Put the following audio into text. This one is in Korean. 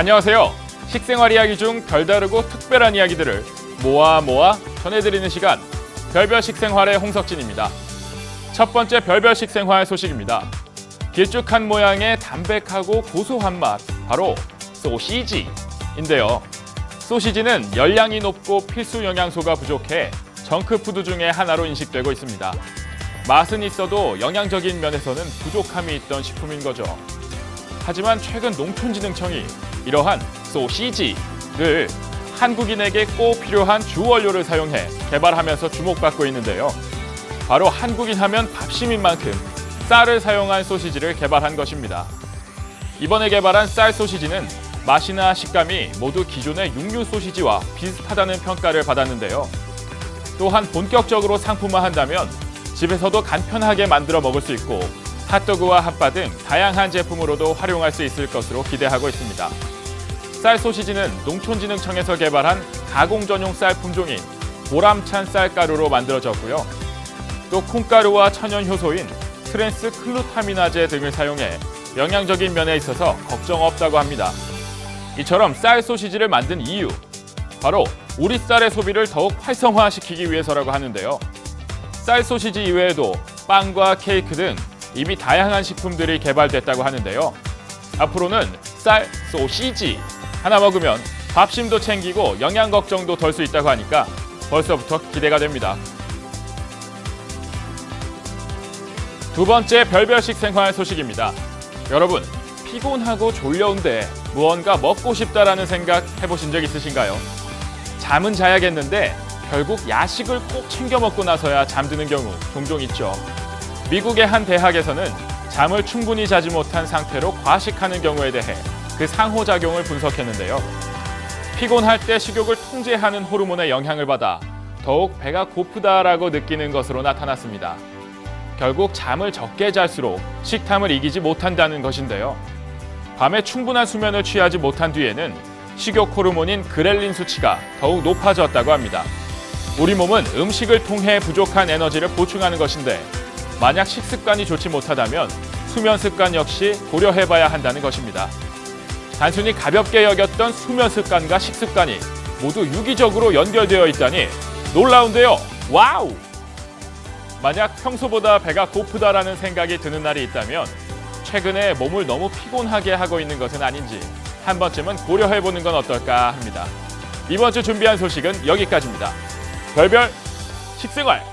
안녕하세요. 식생활 이야기 중 별다르고 특별한 이야기들을 모아 모아 전해드리는 시간 별별 식생활의 홍석진입니다. 첫 번째 별별 식생활 소식입니다. 길쭉한 모양의 담백하고 고소한 맛 바로 소시지인데요. 소시지는 열량이 높고 필수 영양소가 부족해 정크푸드 중에 하나로 인식되고 있습니다. 맛은 있어도 영양적인 면에서는 부족함이 있던 식품인 거죠. 하지만 최근 농촌진흥청이 이러한 소시지를 한국인에게 꼭 필요한 주원료를 사용해 개발하면서 주목받고 있는데요. 바로 한국인 하면 밥심인 만큼 쌀을 사용한 소시지를 개발한 것입니다. 이번에 개발한 쌀 소시지는 맛이나 식감이 모두 기존의 육류 소시지와 비슷하다는 평가를 받았는데요. 또한 본격적으로 상품화한다면 집에서도 간편하게 만들어 먹을 수 있고 핫도그와 핫바 등 다양한 제품으로도 활용할 수 있을 것으로 기대하고 있습니다. 쌀 소시지는 농촌진흥청에서 개발한 가공 전용 쌀 품종인 보람찬 쌀가루로 만들어졌고요. 또 콩가루와 천연 효소인 트랜스 클루타미나제 등을 사용해 영양적인 면에 있어서 걱정 없다고 합니다. 이처럼 쌀 소시지를 만든 이유 바로 우리 쌀의 소비를 더욱 활성화시키기 위해서라고 하는데요. 쌀 소시지 이외에도 빵과 케이크 등 이미 다양한 식품들이 개발됐다고 하는데요. 앞으로는 쌀 소시지 하나 먹으면 밥심도 챙기고 영양 걱정도 덜 수 있다고 하니까 벌써부터 기대가 됩니다. 두 번째 별별식 생활 소식입니다. 여러분, 피곤하고 졸려운데 무언가 먹고 싶다라는 생각 해보신 적 있으신가요? 잠은 자야겠는데 결국 야식을 꼭 챙겨 먹고 나서야 잠드는 경우 종종 있죠. 미국의 한 대학에서는 잠을 충분히 자지 못한 상태로 과식하는 경우에 대해 그 상호작용을 분석했는데요. 피곤할 때 식욕을 통제하는 호르몬의 영향을 받아 더욱 배가 고프다라고 느끼는 것으로 나타났습니다. 결국 잠을 적게 잘수록 식탐을 이기지 못한다는 것인데요. 밤에 충분한 수면을 취하지 못한 뒤에는 식욕 호르몬인 그렐린 수치가 더욱 높아졌다고 합니다. 우리 몸은 음식을 통해 부족한 에너지를 보충하는 것인데 만약 식습관이 좋지 못하다면 수면 습관 역시 고려해봐야 한다는 것입니다. 단순히 가볍게 여겼던 수면 습관과 식습관이 모두 유기적으로 연결되어 있다니 놀라운데요. 와우! 만약 평소보다 배가 고프다라는 생각이 드는 날이 있다면 최근에 몸을 너무 피곤하게 하고 있는 것은 아닌지 한 번쯤은 고려해보는 건 어떨까 합니다. 이번 주 준비한 소식은 여기까지입니다. 별별 식생활